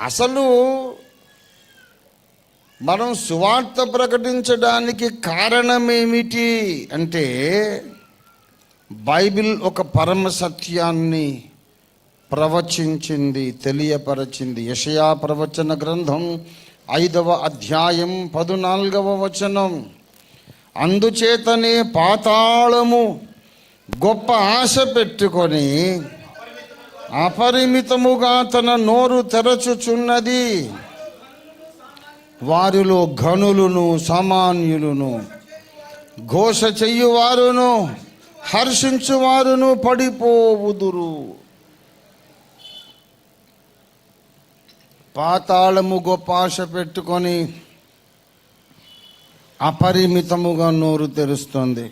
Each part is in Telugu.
అసలు మనం సువార్త ప్రకటించడానికి కారణమేమిటి అంటే బైబిల్ ఒక పరమ సత్యాన్ని ప్రవచించింది తెలియపరచింది. యషయా ప్రవచన గ్రంథం ఐదవ అధ్యాయం పదునాలుగవ వచనం. అందుచేతనే పాతాళము గొప్ప ఆశ పెట్టుకొని అపరిమితముగా తన నోరు తెరచుచున్నది. వారిలో ఘనులను సామాన్యులను ఘోష చెయ్యువారును హర్షించువారును పడిపోవుదురు. పాతాళము గొప్ప ఆశ పెట్టుకొని అపరిమితముగా నోరు తెరుస్తుంది.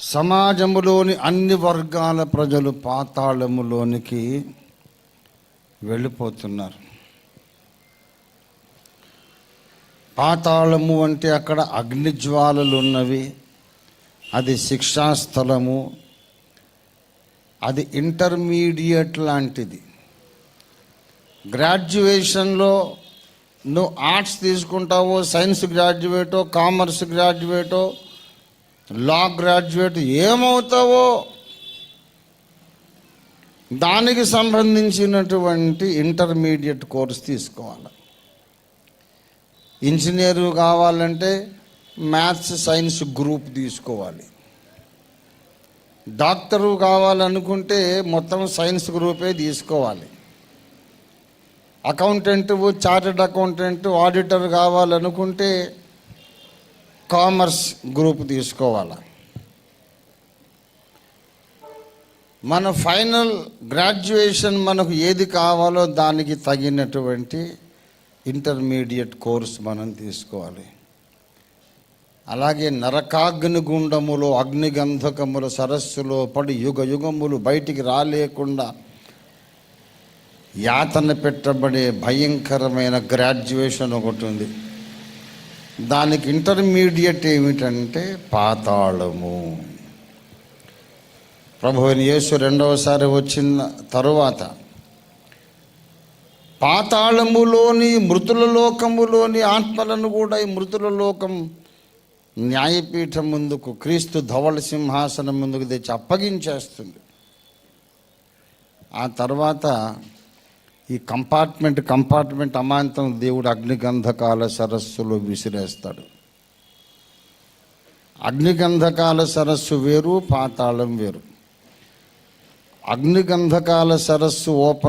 సమాజములోని అన్ని వర్గాల ప్రజలు పాతాళములోనికి వెళ్ళిపోతున్నారు. పాతాళము అంటే అక్కడ అగ్నిజ్వాలలు ఉన్నవి అది శిక్షాస్థలము అది ఇంటర్మీడియట్ లాంటిది. గ్రాడ్యుయేషన్లో నువ్వు ఆర్ట్స్ తీసుకుంటావో సైన్స్ గ్రాడ్యుయేటో కామర్స్ గ్రాడ్యుయేటో లా గ్రాడ్యుయేట్ ఏమవుతావో దానికి సంబంధించినటువంటి ఇంటర్మీడియట్ కోర్స్ తీసుకోవాలి. ఇంజనీరు కావాలంటే మ్యాథ్స్ సైన్స్ గ్రూప్ తీసుకోవాలి. డాక్టరు కావాలనుకుంటే మొత్తం సైన్స్ గ్రూపే తీసుకోవాలి. అకౌంటెంట్ చార్టెడ్ అకౌంటెంట్ ఆడిటర్ కావాలనుకుంటే కామర్స్ గ్రూప్ తీసుకోవాలి? మన ఫైనల్ గ్రాడ్యుయేషన్ మనకు ఏది కావాలో దానికి తగినటువంటి ఇంటర్మీడియట్ కోర్స్ మనం తీసుకోవాలి. అలాగే నరకాగ్ని గుండములు అగ్నిగంధకములు సరస్సులో పడి యుగ యుగములు బయటికి రాలేకుండా యాతన పెట్టబడే భయంకరమైన గ్రాడ్యుయేషన్ ఒకటి ఉంది. దానికి ఇంటర్మీడియట్ ఏమిటంటే పాతాళము. ప్రభువుని యేసు రెండవసారి వచ్చిన తరువాత పాతాళములోని మృతుల లోకములోని ఆత్మలను కూడా ఈ మృతుల లోకం న్యాయపీఠం ముందుకు క్రీస్తు ధవళ సింహాసనం ముందుకు తెచ్చి అప్పగించేస్తుంది. ఆ తర్వాత ఈ కంపార్ట్మెంట్ కంపార్ట్మెంట్ అమాంతం దేవుడు అగ్నిగంధకాల సరస్సులో విసిరేస్తాడు. అగ్నిగంధకాల సరస్సు వేరు పాతాళం వేరు. అగ్నిగంధకాల సరస్సు ఓపెన్